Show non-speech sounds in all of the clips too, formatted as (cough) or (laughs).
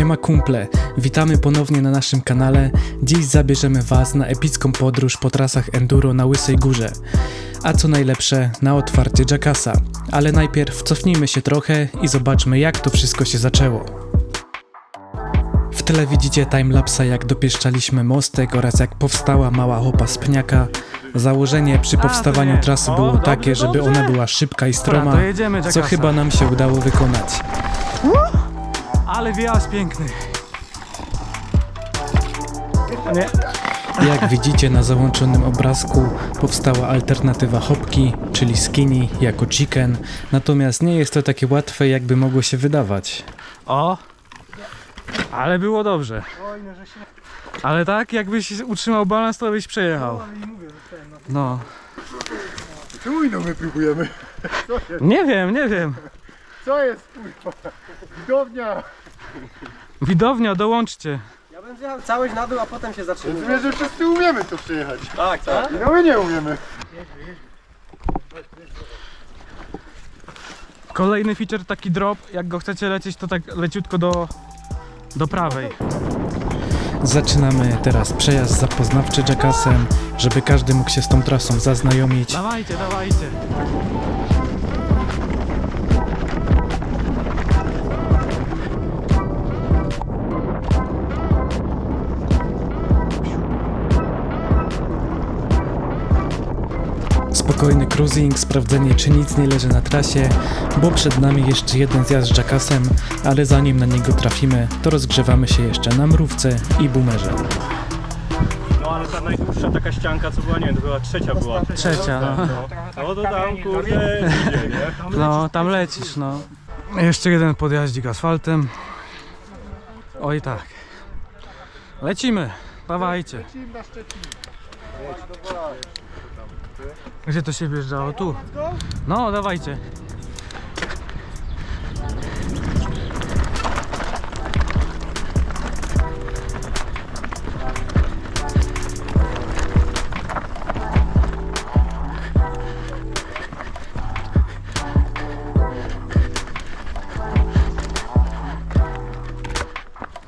Siema kumple, witamy ponownie na naszym kanale. Dziś zabierzemy Was na epicką podróż po trasach enduro na Łysej Górze. A co najlepsze, na otwarcie Jackasa. Ale najpierw cofnijmy się trochę i zobaczmy jak to wszystko się zaczęło. W tle widzicie timelapsa jak dopieszczaliśmy mostek oraz jak powstała mała hopa z pniaka. Założenie przy powstawaniu trasy było takie, żeby ona była szybka i stroma, co chyba nam się udało wykonać. Ale wjazd piękny. Nie. Jak widzicie na załączonym obrazku powstała alternatywa hopki, czyli skinny jako chicken, natomiast nie jest to takie łatwe jakby mogło się wydawać. O! Ale było dobrze. Ale tak, jakbyś utrzymał balans, to byś przejechał. No. Czemu inną my próbujemy? Nie wiem, nie wiem. Co jest kurwa? Widownia! Widownia, dołączcie. Ja bym zjechał całość na dół, a potem się zatrzymał. Rozumiem, że wszyscy umiemy to przejechać. Tak, tak. No my nie umiemy. Kolejny feature, taki drop. Jak go chcecie lecieć, to tak leciutko do, do prawej. Zaczynamy teraz przejazd zapoznawczy Jackasem, żeby każdy mógł się z tą trasą zaznajomić. Dawajcie, dawajcie. Spokojny cruising, sprawdzenie czy nic nie leży na trasie, bo przed nami jeszcze jeden zjazd z Jackasem, ale zanim na niego trafimy, to rozgrzewamy się jeszcze na mrówce i boomerze. No ale ta najdłuższa taka ścianka co była, nie wiem, to była trzecia była. Trzecia, no. No to tam kurde idzie, nie? No, tam lecisz, no. Jeszcze jeden podjaździk asfaltem. Oj tak. Lecimy. Dawajcie. Gdzie to się wjeżdżało? Tu. No, dawajcie.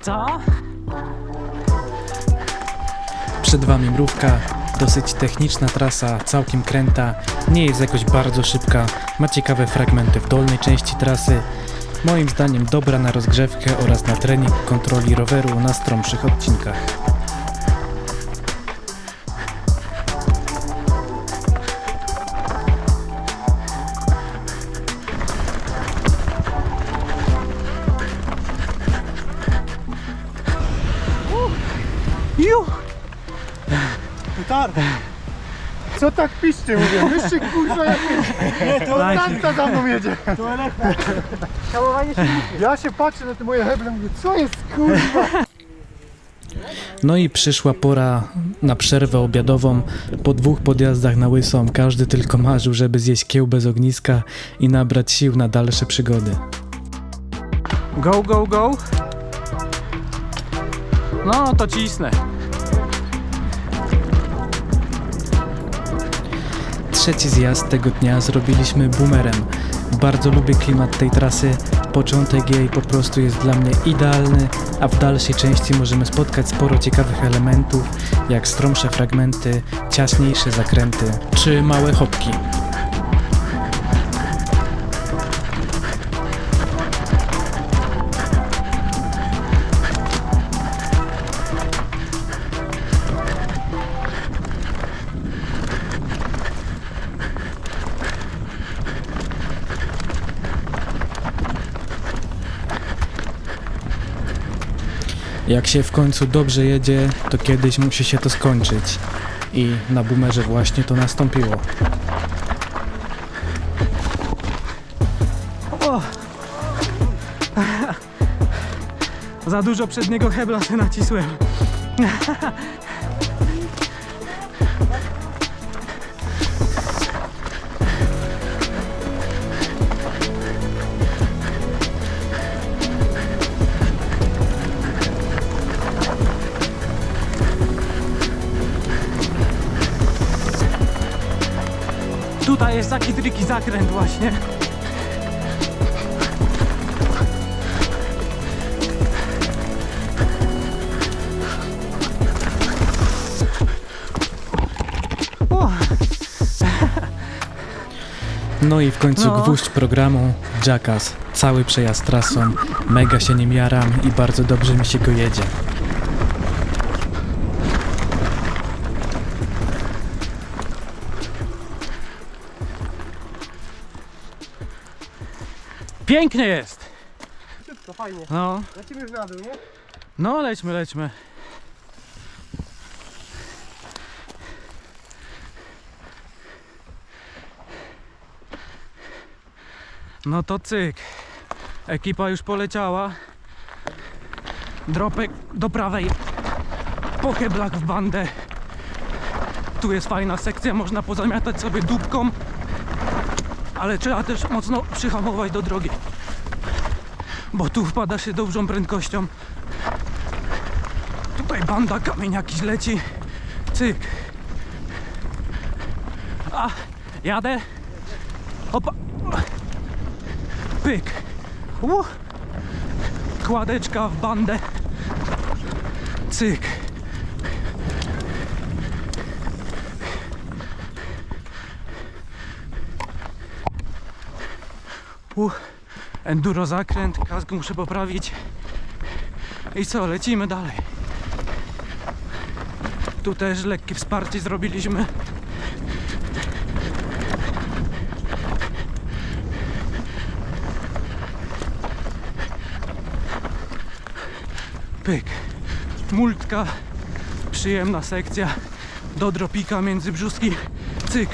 Co? Przed Wami mrówka, dosyć techniczna trasa, całkiem kręta, nie jest jakoś bardzo szybka, ma ciekawe fragmenty w dolnej części trasy. Moim zdaniem dobra na rozgrzewkę oraz na trening kontroli roweru na stromszych odcinkach. Ju! Co tak piszcie mówię? Wyższy kurwa jak Nie, to. Danta za mną jedzie. Ja się patrzę na te moje heble mówię, co jest kurwa? No i przyszła pora na przerwę obiadową. Po dwóch podjazdach na łysą każdy tylko marzył, żeby zjeść kieł bez ogniska i nabrać sił na dalsze przygody. Go, go, go. No, to cisnę. Trzeci zjazd tego dnia zrobiliśmy boomerem. Bardzo lubię klimat tej trasy. Początek jej po prostu jest dla mnie idealny, a w dalszej części możemy spotkać sporo ciekawych elementów, jak stromsze fragmenty, ciaśniejsze zakręty czy małe hopki. Jak się w końcu dobrze jedzie, to kiedyś musi się to skończyć. I na boomerze właśnie to nastąpiło. O! Za dużo przedniego hebla się nacisłem. tutaj jest taki triki zakręt właśnie. No i w końcu no. gwóźdź programu Jackass. Cały przejazd trasą. Mega się nim jaram i bardzo dobrze mi się go jedzie. Pięknie jest! To fajnie. No, Lecimy już na dół, nie? no lećmy, lećmy. No to cyk. Ekipa już poleciała. Dropek do prawej. Pokeblak w bandę. Tu jest fajna sekcja, można pozamiatać sobie dupką. Ale trzeba też mocno przyhamować do drogi. Bo tu wpada się dużą prędkością. Tutaj banda kamień jakiś leci. Cyk. A, jadę. Opa. Pyk. Uh. Kładeczka w bandę. Cyk. Uh. Enduro zakręt, kask muszę poprawić. I co, lecimy dalej. Tu też lekkie wsparcie zrobiliśmy. Pyk. Multka. Przyjemna sekcja. Do dropika między brzuski. Cyk.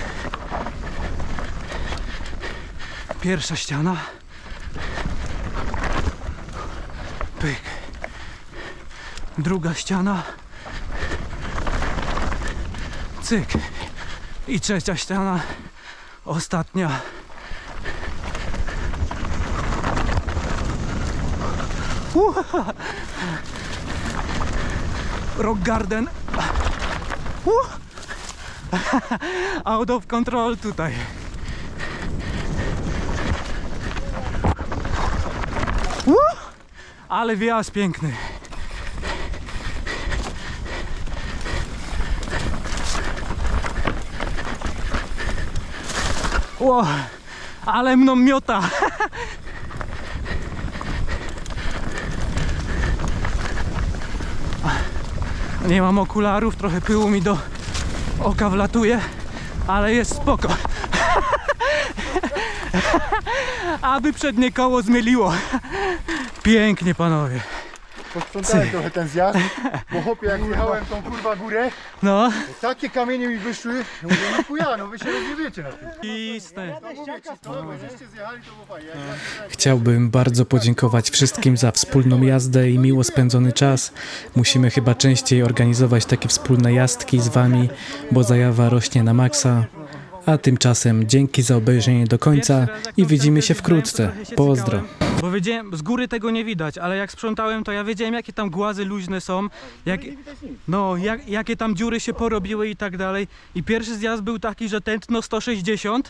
Pierwsza ściana. Pyk. Druga ściana. Cyk. I trzecia ściana. Ostatnia. Uha. Rock Garden. Uh. (laughs) Out of control tutaj. Uh. Ale wjazd piękny. Ło, ale mną miota. (laughs) Nie mam okularów, trochę pyłu mi do oka wlatuje, ale jest spoko. (laughs) Aby przednie koło zmyliło. Pięknie panowie. Posprzątałem trochę ten zjazd, bo chłopie jak (laughs) jechałem tą kurwa górę, No. to takie kamienie mi wyszły, mówię, no chuja, no wy się rozjebiecie na tym. Istne. To mówię ci, to, bo żeście zjechali, to było fajnie. Jak ja Chciałbym bardzo podziękować wszystkim za wspólną jazdę i miło spędzony czas. Musimy chyba częściej organizować takie wspólne jazdki z Wami, bo zajawa rośnie na maksa. A tymczasem dzięki za obejrzenie do końca i widzimy się wkrótce. Pozdro. Bo wiedziałem, z góry tego nie widać, ale jak sprzątałem, to ja wiedziałem, jakie tam głazy luźne są, jak, no, jak, jakie tam dziury się porobiły i tak dalej. I pierwszy zjazd był taki, że tętno 160,